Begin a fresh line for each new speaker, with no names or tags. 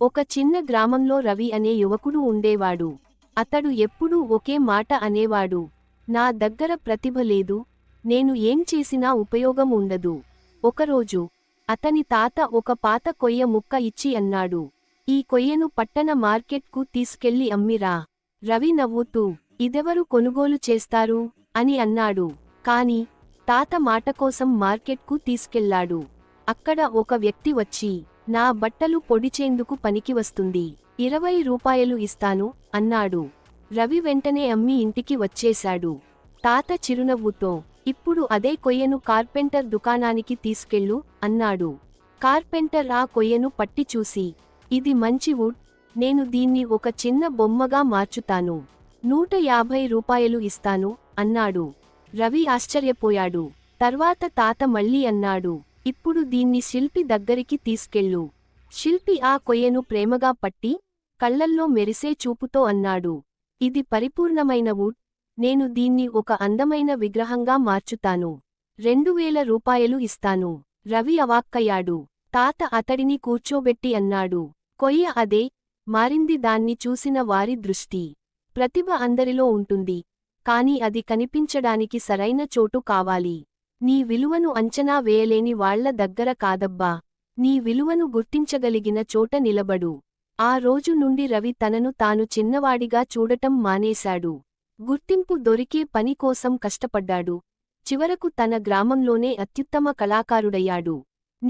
ఒక చిన్న గ్రామంలో రవి అనే యువకుడు ఉండేవాడు. అతడు ఎప్పుడూ ఒకే మాట అనేవాడు. నా దగ్గర ప్రతిభ లేదు నేను ఏం చేసినా ఉపయోగం ఉండదు. ఒకరోజు అతని తాత ఒక పాత కొయ్య ముక్క ఇచ్చి అన్నాడు. ఈ కొయ్యను పట్టణ మార్కెట్కు తీసుకెళ్ళి అమ్మిరా. రవి నవ్వుతూ ఇదెవరు కొనుగోలు చేస్తారు? అని అన్నాడు. కాని తాత మాట కోసం మార్కెట్కు తీసుకెళ్ళాడు అక్కడ ఒక వ్యక్తి వచ్చి నా బట్టలు పొడిచేందుకు పనికి వస్తుంది. ఇరవై రూపాయలు ఇస్తాను అన్నాడు. రవి వెంటనే అమ్మి ఇంటికి వచ్చేశాడు. తాత చిరునవ్వుతో ఇప్పుడు అదే కొయ్యను కార్పెంటర్ దుకాణానికి తీసుకెళ్ళు అన్నాడు. కార్పెంటర్ ఆ కొయ్యను పట్టి చూసి ఇది మంచి వుడ్ నేను దీన్ని ఒక చిన్న బొమ్మగా మార్చుతాను. నూట యాభై రూపాయలు ఇస్తాను అన్నాడు. రవి ఆశ్చర్యపోయాడు. తర్వాత తాత మళ్ళీ అన్నాడు ఇప్పుడు దీన్ని శిల్పి దగ్గరికి తీసుకెళ్ళు. శిల్పి ఆ కొయ్యను ప్రేమగా పట్టి కళ్ళల్లో మెరిసే చూపుతో అన్నాడు. ఇది పరిపూర్ణమైన వుడ్ నేను దీన్ని ఒక అందమైన విగ్రహంగా మార్చుతాను. రెండు వేల రూపాయలు ఇస్తాను. రవి అవాక్కయ్యాడు. తాత అతడిని కూర్చోబెట్టి అన్నాడు. కొయ్య అదే మారింది దాన్ని చూసిన వారి దృష్టి. ప్రతిభ అందరిలో ఉంటుంది కాని అది కనిపించడానికి సరైన చోటు కావాలి. నీ విలువను అంచనా వేయలేని వాళ్ళ దగ్గర కాదబ్బా. నీ విలువను గుర్తించగలిగిన చోట నిలబడు. ఆ రోజు నుండి రవి తనను తాను చిన్నవాడిగా చూడటం మానేశాడు. గుర్తింపు దొరికే పని కోసం కష్టపడ్డాడు. చివరకు తన గ్రామంలోనే అత్యుత్తమ కళాకారుడయ్యాడు.